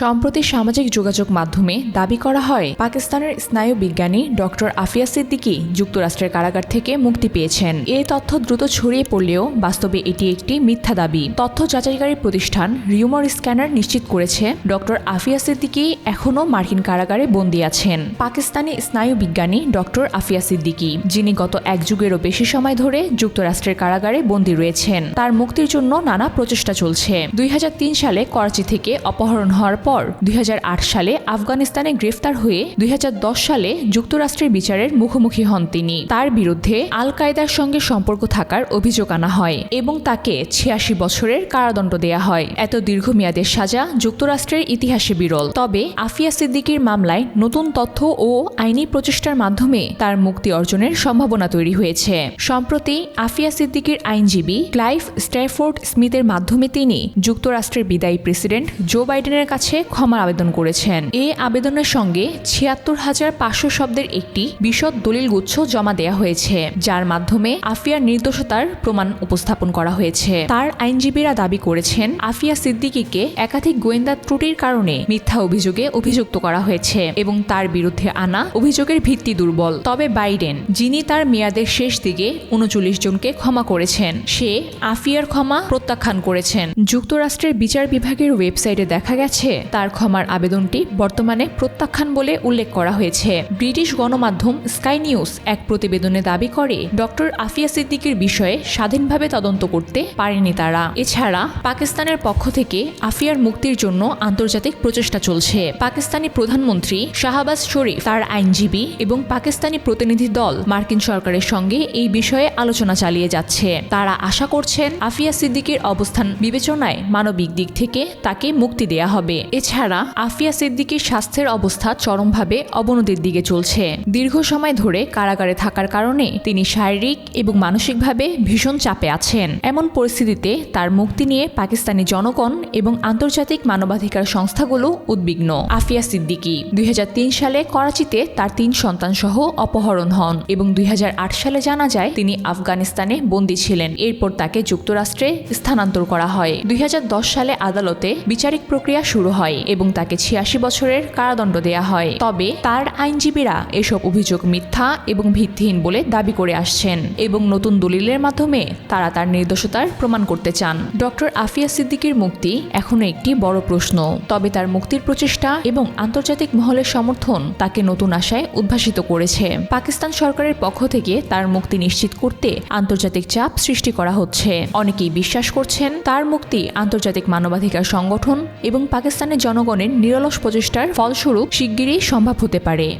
সম্প্রতি সামাজিক যোগাযোগ মাধ্যমে দাবি করা হয়, পাকিস্তানের স্নায়ু বিজ্ঞানী ডক্টর আফিয়া সিদ্দিকী যুক্তরাষ্ট্রের কারাগার থেকে মুক্তি পেয়েছেন। এ তথ্য দ্রুত ছড়িয়ে পড়লেও বাস্তবে এটি একটি মিথ্যা দাবি। তথ্য যাচাইকারী প্রতিষ্ঠান রিউমার স্ক্যানার নিশ্চিত করেছে ডক্টর আফিয়া সিদ্দিকী এখনও মার্কিন কারাগারে বন্দী আছেন। পাকিস্তানি স্নায়ু বিজ্ঞানী ডক্টর আফিয়া সিদ্দিকী, যিনি গত এক যুগেরও বেশি সময় ধরে যুক্তরাষ্ট্রের কারাগারে বন্দী রয়েছেন, তার মুক্তির জন্য নানা প্রচেষ্টা চলছে। দুই হাজার তিন সালে করাচি থেকে অপহরণ হওয়ার পর দুই হাজার আট সালে আফগানিস্তানে গ্রেফতার হয়ে দুই হাজার দশ সালে যুক্তরাষ্ট্রের বিচারের মুখোমুখি হন তিনি। তার বিরুদ্ধে আল কায়দার সঙ্গে সম্পর্ক থাকার অভিযোগ আনা হয় এবং তাকে ছিয়াশি বছরের কারাদণ্ড দেয়া হয়। এত দীর্ঘমেয়াদের সাজা যুক্তরাষ্ট্রের ইতিহাসে বিরল। তবে আফিয়া সিদ্দিকির মামলায় নতুন তথ্য ও আইনি প্রচেষ্টার মাধ্যমে তার মুক্তি অর্জনের সম্ভাবনা তৈরি হয়েছে। সম্প্রতি আফিয়া সিদ্দিকির আইনজীবী ক্লাইভ স্ট্যাফোর্ড স্মিথের মাধ্যমে তিনি যুক্তরাষ্ট্রের বিদায়ী প্রেসিডেন্ট জো বাইডেনের কাছে ক্ষমার আবেদন করেছেন। এ আবেদনের সঙ্গে ছিয়াত্তর হাজার পাঁচশো শব্দের একটি বিশদ দলিলগুচ্ছ জমা দেয়া হয়েছে, যার মাধ্যমে আফিয়ার নির্দোষতার প্রমাণ উপস্থাপন করা হয়েছে। তার আইনজীবীরা দাবি করেছেন, আফিয়া সিদ্দিকীকে একাধিক গোয়েন্দা ত্রুটির কারণে মিথ্যা অভিযোগে অভিযুক্ত করা হয়েছে এবং তার বিরুদ্ধে আনা অভিযোগের ভিত্তি দুর্বল। তবে বাইডেন, যিনি তার মেয়াদের শেষ দিকে উনচল্লিশ জনকে ক্ষমা করেছেন, সে আফিয়ার ক্ষমা প্রত্যাখ্যান করেছেন। যুক্তরাষ্ট্রের বিচার বিভাগের ওয়েবসাইটে দেখা গেছে তার ক্ষমার আবেদনটি বর্তমানে প্রত্যাখ্যান বলে উল্লেখ করা হয়েছে। ব্রিটিশ গণমাধ্যম স্কাই নিউজ এক প্রতিবেদনে দাবি করে, ডক্টর আফিয়া সিদ্দিকের বিষয়ে স্বাধীনভাবে তদন্ত করতে পারেনি তারা। এছাড়া, পাকিস্তানের পক্ষ থেকে আফিয়ার মুক্তির জন্য আন্তর্জাতিক প্রচেষ্টা চলছে। পাকিস্তানি প্রধানমন্ত্রী শাহবাজ শরীফ, তার আইনজীবী এবং পাকিস্তানি প্রতিনিধি দল মার্কিন সরকারের সঙ্গে এই বিষয়ে আলোচনা চালিয়ে যাচ্ছে। তারা আশা করছেন, আফিয়া সিদ্দিকের অবস্থান বিবেচনায় মানবিক দিক থেকে তাকে মুক্তি দেয়া হবে। এছাড়া আফিয়া সিদ্দিকির স্বাস্থ্যের অবস্থা চরমভাবে অবনতির দিকে চলছে। দীর্ঘ সময় ধরে কারাগারে থাকার কারণে তিনি শারীরিক এবং মানসিকভাবে ভীষণ চাপে আছেন। এমন পরিস্থিতিতে তার মুক্তি নিয়ে পাকিস্তানি জনগণ এবং আন্তর্জাতিক মানবাধিকার সংস্থাগুলো উদ্বিগ্ন। আফিয়া সিদ্দিকি দুই হাজার তিন সালে করাচিতে তার তিন সন্তান সহ অপহরণ হন এবং দুই হাজার আট সালে জানা যায় তিনি আফগানিস্তানে বন্দী ছিলেন। এরপর তাকে যুক্তরাষ্ট্রে স্থানান্তর করা হয়। দুই হাজার দশ সালে আদালতে বিচারিক প্রক্রিয়া শুরু হয়। এবং তাকে ছিয়াশি বছরের কারাদণ্ড দেয়া হয়। তবে তার আইনজীবীরা এসব অভিযোগ মিথ্যা এবং ভিত্তিহীন বলে দাবি করে আসছেন এবং নতুন দলিলের মাধ্যমে তারা তার নির্দোষতার প্রমাণ করতে চান। ডক্টর আফিয়া সিদ্দিকির মুক্তি এখনও একটি বড় প্রশ্ন। তবে তার মুক্তির প্রচেষ্টা এবং আন্তর্জাতিক মহলের সমর্থন তাকে নতুন আশায় উদ্ভাসিত করেছে। পাকিস্তান সরকারের পক্ষ থেকে তার মুক্তি নিশ্চিত করতে আন্তর্জাতিক চাপ সৃষ্টি করা হচ্ছে। অনেকেই বিশ্বাস করছেন তার মুক্তি আন্তর্জাতিক মানবাধিকার সংগঠন এবং পাকিস্তানের জনগণের নিরলস প্রচেষ্টার ফলস্বরূপ শিগগিরই সম্ভব হতে পারে।